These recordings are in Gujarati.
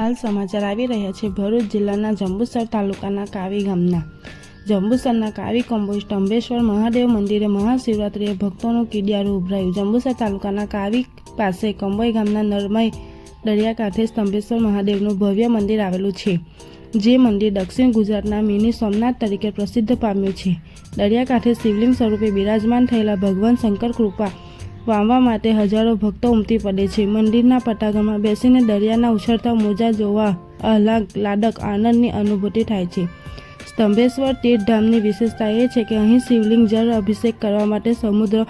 હાલ સમાચાર આવી રહ્યા છે. ભરૂચ જિલ્લાના જંબુસર તાલુકાના કાવી ગામના. જંબુસરના કાવી કોમ્બોજ ટંબેશ્વર મહાદેવ મંદિરે મહાશિવરાત્રિએ ભક્તોનું કીડિયારું ઉભરાયું. જંબુસર તાલુકાના કાવી પાસે કંબોઈ ગામના નરમય દરિયાકાંઠે સ્તંભેશ્વર મહાદેવનું ભવ્ય મંદિર આવેલું છે, જે મંદિર દક્ષિણ ગુજરાતના મિની સોમનાથ તરીકે પ્રસિદ્ધ પામ્યું છે. દરિયાકાંઠે શિવલિંગ સ્વરૂપે બિરાજમાન થયેલા ભગવાન શંકર કૃપા વામવા માટે હજારો ભક્તો ઉમટી પડે છે. મંદિરના પટાંગણમાં બેસીને દરિયાના ઉછળતા મોજા જોવા આહલાદ લાડક આનંદની અનુભૂતિ થાય છે. સ્તંભેશ્વર તીર્થધામની વિશેષતા એ છે કે અહીં શિવલિંગ, જળ અભિષેક કરવા માટે સમુદ્ર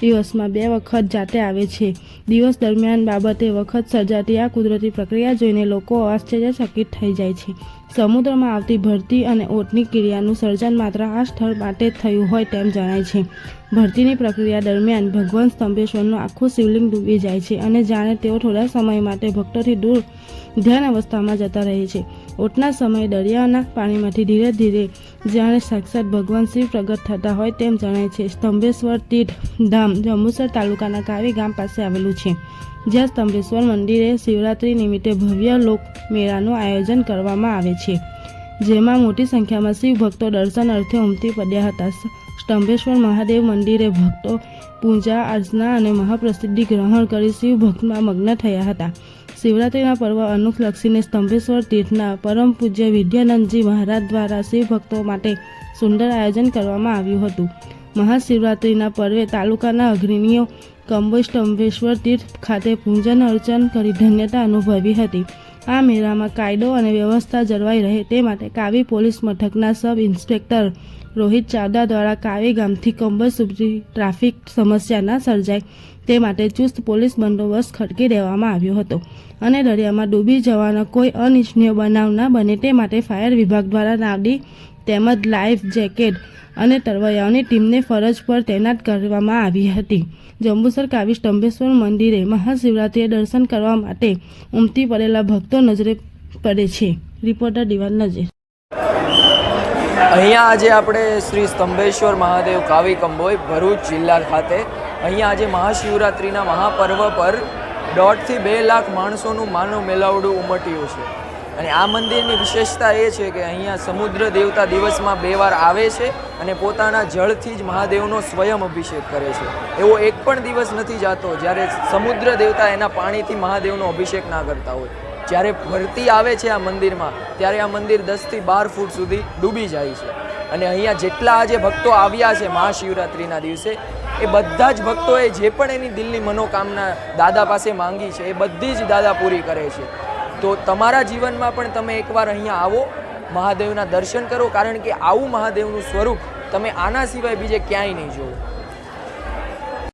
દિવસમાં બે વખત જાતે આવે છે. દિવસ દરમિયાન બાબતે વખત સર્જાતી આ કુદરતી પ્રક્રિયા જોઈને લોકો આશ્ચર્યચકિત થઈ જાય છે. સમુદ્રમાં આવતી ભરતી અને ઓટની ક્રિયાનું સર્જન માત્ર આ સ્થળ માટે થયું હોય તેમ જણાય છે. ભરતીની પ્રક્રિયા દરમિયાન ભગવાન સ્તંભેશ્વરનું આખું શિવલિંગ ડૂબી જાય છે અને જાણે તેઓ થોડા સમય માટે ભક્તોથી દૂર ધ્યાન અવસ્થામાં જતા રહે છે. ઓટના સમયે દરિયાના પાણીમાંથી ધીરે ધીરે જાણે સાક્ષાત ભગવાન શિવ પ્રગટ થતા હોય તેમ જણાય છે. સ્તંભેશ્વર તીર્થ ધામ જંબુસર તાલુકાના કાવી ગામ પાસે આવેલું છે. જ્યાં સ્તંભેશ્વર મંદિરે શિવરાત્રિ નિમિત્તે ભવ્ય લોક મેળાનું આયોજન કરવામાં આવે છે. જેમાં મોટી સંખ્યામાં શિવ ભક્તો દર્શન અર્થે ઉમટી પડ્યા હતા. સ્તંભેશ્વર મહાદેવ મંદિરે ભક્તો પૂજા અર્ચના અને મહાપ્રસિદ્ધિ ગ્રહણ કરી શિવ ભક્તમાં મગ્ન થયા હતા. શિવરાત્રિના પર્વ અનુલક્ષીને સ્તંભેશ્વર તીર્થના પરમ પૂજ્ય વિદ્યાનંદજી મહારાજ દ્વારા શિવ ભક્તો માટે સુંદર આયોજન કરવામાં આવ્યું હતું. મહાશિવરાત્રિના પર્વે તાલુકાના અગ્રણીઓ કંબો સ્તંભેશ્વર તીર્થ ખાતે પૂજન અર્ચન કરી ધન્યતા અનુભવી હતી. આ મેળામાં કાયદો અને વ્યવસ્થા જળવાઈ રહે તે માટે કાવી પોલીસ મથકના સબ ઇન્સ્પેક્ટર રોહિત ચાવડા દ્વારા કાવી ગામથી કંબોજ સુધી ટ્રાફિક સમસ્યા ન સર્જાય તે માટે ચુસ્ત પોલીસ બંદોબસ્ત ખડકી દેવામાં આવ્યો હતો. અને દરિયામાં ડૂબી જવાનો કોઈ અનિચ્છનીય બનાવ ન બને તે માટે ફાયર વિભાગ દ્વારા નાવડી તેમજ લાઈફ જેકેટ અને તરવૈયાઓની ટીમને ફરજ પર તૈનાત કરવામાં આવી હતી. જંબુસર કાવી સ્તંભેશ્વર મંદિરે મહાશિવરાત્રિએ દર્શન કરવા માટે ઉમટી પડેલા ભક્તો નજરે પડે છે. રિપોર્ટર દિવાલ નજર. અહીંયા આજે આપણે શ્રી સ્તંભેશ્વર મહાદેવ કાવી કંબોય ભરૂચ જિલ્લા ખાતે અહીંયા આજે મહાશિવરાત્રિના મહાપર્વ પર દોઢથી બે લાખ માણસોનું માનવ મેલાવડું ઉમટ્યું છે. અને આ મંદિરની વિશેષતા એ છે કે અહીંયા સમુદ્ર દેવતા દિવસમાં બે વાર આવે છે અને પોતાના જળથી જ મહાદેવનો સ્વયં અભિષેક કરે છે. એવો એક પણ દિવસ નથી જાતો જ્યારે સમુદ્ર દેવતા એના પાણીથી મહાદેવનો અભિષેક ના કરતા હોય. જ્યારે ભરતી આવે છે આ મંદિરમાં, ત્યારે આ મંદિર દસથી બાર ફૂટ સુધી ડૂબી જાય છે. અને અહીંયા જેટલા આજે ભક્તો આવ્યા છે મહાશિવરાત્રિના દિવસે, એ બધા જ ભક્તોએ જે પણ એની દિલની મનોકામના દાદા પાસે માંગી છે, એ બધી જ દાદા પૂરી કરે છે. તો તમારા જીવનમાં પણ તમે એકવાર અહીંયા આવો, મહાદેવના દર્શન કરો, કારણ કે આવું મહાદેવનું સ્વરૂપ તમે આના સિવાય બીજે ક્યાંય નહીં જોવો